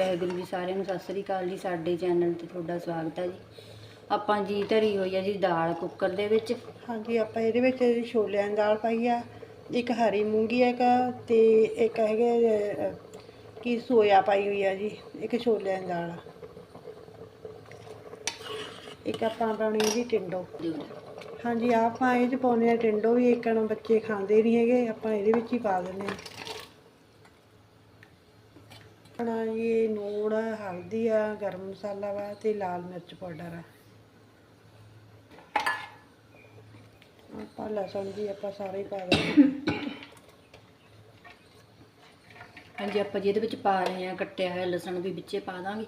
ਵਾਹਿਗੁਰੂ ਜੀ ਸਾਰਿਆਂ ਨੂੰ ਸਤਿ ਸ੍ਰੀ ਅਕਾਲ ਜੀ। ਸਾਡੇ ਚੈਨਲ ਤੇ ਤੁਹਾਡਾ ਸਵਾਗਤ ਹੈ ਜੀ। ਆਪਾਂ ਜੀ ਧਰੀ ਹੋਈ ਹੈ ਜੀ ਦਾਲ ਕੁੱਕਰ ਦੇ ਵਿੱਚ। ਹਾਂਜੀ ਆਪਾਂ ਇਹਦੇ ਵਿੱਚ ਛੋਲਿਆਂ ਦੀ ਦਾਲ ਪਾਈ ਆ। ਇੱਕ ਹਰੀ ਮੂੰਗੀ ਹੈਗਾ ਇੱਕ ਤੇ ਇੱਕ ਹੈਗਾ ਅਹ, ਕੀ ਸੋਇਆ ਪਾਈ ਹੋਈ ਆ ਜੀ ਇੱਕ ਛੋਲਿਆਂ ਦੀ ਦਾਲ ਇੱਕ ਆਪਾਂ ਪਾਉਣੀ ਜੀ ਟਿੰਡੋ। ਹਾਂਜੀ ਆਪਾਂ ਇਹ ਚ ਪਾਉਂਦੇ ਆ ਟਿੰਡੋ ਵੀ ਇੱਕ ਨੂੰ ਬੱਚੇ ਖਾਂਦੇ ਨਹੀਂ ਹੈਗੇ ਆਪਾਂ ਇਹਦੇ ਵਿੱਚ ਹੀ ਪਾ ਦਿੰਦੇ ਆ। ਆਪਣਾ ਜੀ ਨੂਣ, ਹਲਦੀ ਆ, ਗਰਮ ਮਸਾਲਾ ਵਾ ਤੇ ਲਾਲ ਮਿਰਚ ਪਾਊਡਰ ਆ। ਆਪਾਂ ਲਸਣ ਜੀ ਆਪਾਂ ਸਾਰੇ ਹੀ ਪਾ ਦਿੰਦੇ ਹਾਂਜੀ, ਆਪਾਂ ਜਿਹਦੇ ਵਿੱਚ ਪਾ ਰਹੇ ਹਾਂ ਕੱਟਿਆ ਹੋਇਆ ਲਸਣ ਵੀ ਵਿੱਚੇ ਪਾ ਦਾਂਗੇ।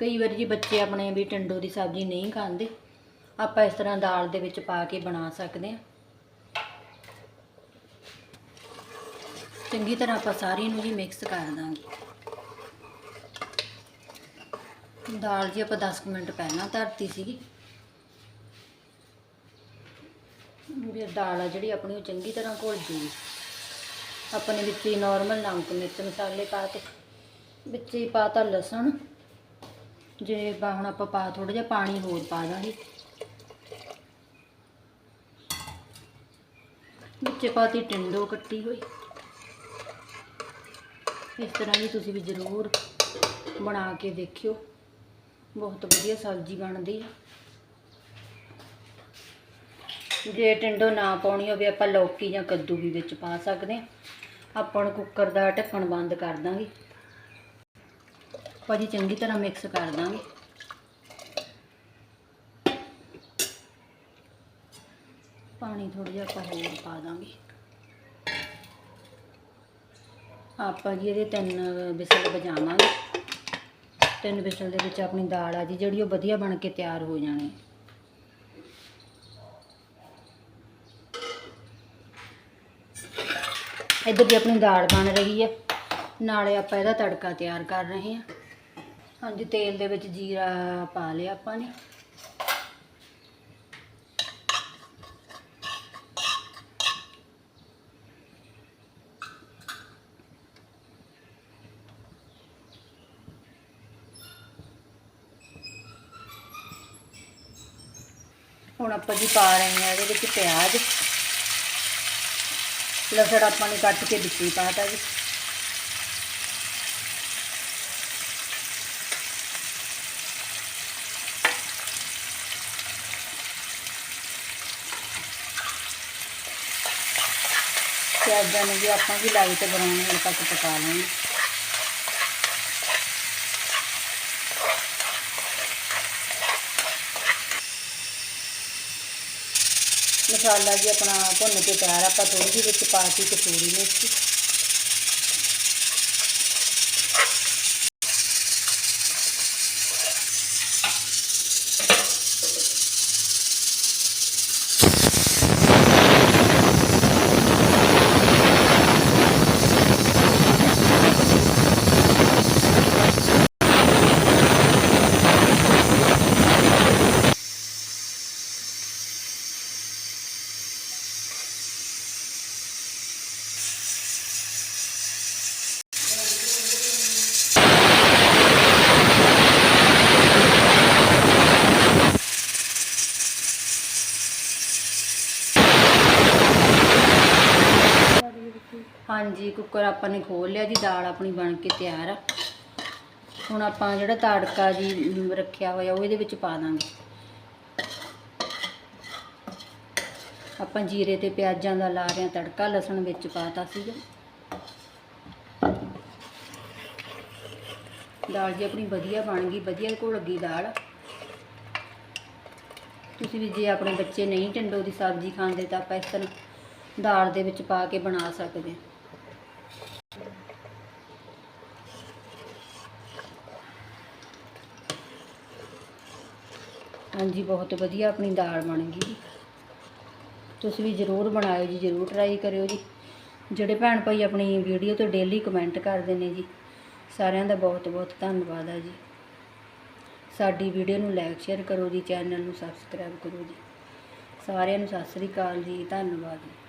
ਕਈ ਵਾਰੀ ਜੀ ਬੱਚੇ ਆਪਣੇ ਵੀ ਟੰਡੋ ਦੀ ਸਬਜ਼ੀ ਨਹੀਂ ਖਾਂਦੇ। ਆਪਾਂ ਇਸ ਤਰ੍ਹਾਂ ਦਾਲ ਦੇ ਵਿੱਚ ਪਾ ਕੇ ਬਣਾ ਸਕਦੇ ਹਾਂ। ਚੰਗੀ ਤਰ੍ਹਾਂ ਆਪਾਂ ਸਾਰੀ ਨੂੰ ਜੀ ਮਿਕਸ ਕਰ ਦਾਂਗੇ। ਦਾਲ ਜੀ ਆਪਾਂ 10 ਕੁ ਮਿੰਟ ਪਹਿਲਾਂ ਧਰਤੀ ਸੀਗੀ। ਵੀ ਦਾਲ ਆ ਜਿਹੜੀ ਆਪਣੀ ਉਹ ਚੰਗੀ ਤਰ੍ਹਾਂ ਘੁਲ ਜੂਗੀ ਆਪਾਂ ਨੇ ਵਿੱਚ ਹੀ ਨਾਰਮਲ ਨਮਕ ਮਿਰਚ ਮਸਾਲੇ ਪਾ ਤੇ ਵਿੱਚ ਹੀ ਪਾਤਾ ਲਸਣ। ਜੇ ਬਾ ਹੁਣ ਆਪਾਂ ਪਾ ਥੋੜਾ ਜਿਹਾ ਪਾਣੀ ਹੋਰ ਪਾ ਦਾਂਗੇ। ਵਿੱਚ ਪਾਤੀ ਟਿੰਡੋ ਕੱਟੀ ਹੋਈ। ਇਸ ਤਰ੍ਹਾਂ ਹੀ ਤੁਸੀਂ ਵੀ ਜ਼ਰੂਰ ਬਣਾ ਕੇ ਦੇਖਿਓ। ਬਹੁਤ ਵਧੀਆ ਸਬਜ਼ੀ ਬਣਦੀ ਹੈ ਜੇ ਟਿੰਡੋ ਨਾ ਪਾਉਣੀ ਹੋਵੇ, ਆਪਾਂ ਲੌਕੀ ਜਾਂ ਕੱਦੂ ਵੀ ਵਿੱਚ ਪਾ ਸਕਦੇ ਹਾਂ ਆਪਾਂ ਕੁੱਕਰ ਦਾ ਢੱਕਣ ਬੰਦ ਕਰ ਦਾਂਗੇ। ਭਾਜੀ, ਚੰਗੀ ਤਰ੍ਹਾਂ ਮਿਕਸ ਕਰ ਦਾਂਗੇ। ਪਾਣੀ ਥੋੜਾ ਜਿਹਾ ਆਪਾਂ ਹੋਰ ਪਾ ਦਾਂਗੇ। ਆਪਾਂ ਜੀ ਇਹਦੇ ਤਿੰਨ ਵਿਸਲ ਵਜਾਵਾਂਗੇ ਤਿੰਨ ਵਿਸਲ ਦੇ ਵਿੱਚ ਆਪਣੀ ਦਾਲ ਆ ਜੀ, ਜਿਹੜੀ ਉਹ ਵਧੀਆ ਬਣ ਕੇ ਤਿਆਰ ਹੋ ਜਾਣੀ। ਇੱਧਰ ਦੀ ਆਪਣੀ ਦਾਲ ਬਣ ਰਹੀ ਹੈ ਨਾਲੇ ਆਪਾਂ ਇਹਦਾ ਤੜਕਾ ਤਿਆਰ ਕਰ ਰਹੇ ਹਾਂ ਹਾਂਜੀ, ਤੇਲ ਦੇ ਵਿੱਚ ਜੀਰਾ ਪਾ ਲਿਆ ਆਪਾਂ ਨੇ। ਹੁਣ ਆਪਾਂ ਜੀ ਪਾ ਰਹੇ ਹਾਂ ਇਹਦੇ ਵਿੱਚ ਪਿਆਜ਼। ਲਸਣ ਆਪਾਂ ਨੇ ਕੱਟ ਕੇ ਵਿੱਚ ਹੀ ਪਾਤਾ ਜੀ। ਪਿਆਜ਼ਾਂ ਨੂੰ ਵੀ ਆਪਾਂ ਵੀ ਲਾਈਟ ਬਰਾਊਨ ਹੋਣ ਤੱਕ ਪਕਾ ਲਾਂਗੇ। ਮਸਾਲਾ ਜੀ ਆਪਣਾ ਭੁੰਨ ਕੇ ਤਿਆਰ ਆਪਾਂ ਥੋੜੀ ਜਿਹੀ ਵਿੱਚ ਪਾਤੀ ਕਸੂਰੀ ਮਿਰਚ ਹਾਂਜੀ, ਕੁੱਕਰ ਆਪਾਂ ਨੇ ਖੋਲ ਲਿਆ ਜੀ, ਦਾਲ ਆਪਣੀ ਬਣ ਕੇ ਤਿਆਰ ਆ। ਹੁਣ ਆਪਾਂ ਜਿਹੜਾ ਤੜਕਾ ਜੀ ਰੱਖਿਆ ਹੋਇਆ, ਉਹ ਇਹਦੇ ਵਿੱਚ ਪਾ ਦਾਂਗੇ। ਆਪਾਂ ਜੀਰੇ ਤੇ ਪਿਆਜ਼ਾਂ ਦਾ ਲਾ ਰਹੇ ਹਾਂ ਤੜਕਾ, ਲਸਣ ਵਿੱਚ ਪਾਤਾ ਸੀਗਾ। ਦਾਲ ਜੀ ਆਪਣੀ ਵਧੀਆ ਬਣ ਗਈ, ਵਧੀਆ ਘੁਲ ਗਈ ਦਾਲ। ਤੁਸੀਂ ਵੀ ਜੇ ਆਪਣੇ ਬੱਚੇ ਨਹੀਂ ਟਿੰਡੋ ਦੀ ਸਬਜ਼ੀ ਖਾਂਦੇ ਤਾਂ ਆਪਾਂ ਇਸ ਤਰ੍ਹਾਂ ਦਾਲ ਦੇ ਵਿੱਚ ਪਾ ਕੇ ਬਣਾ ਸਕਦੇ ਹਾਂ। ਹਾਂਜੀ, ਬਹੁਤ ਵਧੀਆ ਆਪਣੀ ਦਾਲ ਬਣ ਗਈ ਜੀ। ਤੁਸੀਂ ਵੀ ਜ਼ਰੂਰ ਬਣਾਇਓ ਜੀ, ਜ਼ਰੂਰ ਟਰਾਈ ਕਰਿਓ ਜੀ। ਜਿਹੜੇ ਭੈਣ ਭਾਈ ਆਪਣੀ ਵੀਡੀਓ 'ਤੇ ਡੇਲੀ ਕਮੈਂਟ ਕਰਦੇ ਨੇ ਜੀ, ਸਾਰਿਆਂ ਦਾ ਬਹੁਤ ਬਹੁਤ ਧੰਨਵਾਦ ਹੈ ਜੀ। ਸਾਡੀ ਵੀਡੀਓ ਨੂੰ ਲਾਈਕ ਸ਼ੇਅਰ ਕਰੋ ਜੀ ਚੈਨਲ ਨੂੰ ਸਬਸਕ੍ਰਾਈਬ ਕਰੋ ਜੀ। ਸਾਰਿਆਂ ਨੂੰ ਸਤਿ ਸ੍ਰੀ ਅਕਾਲ ਜੀ, ਧੰਨਵਾਦ। ਜੀ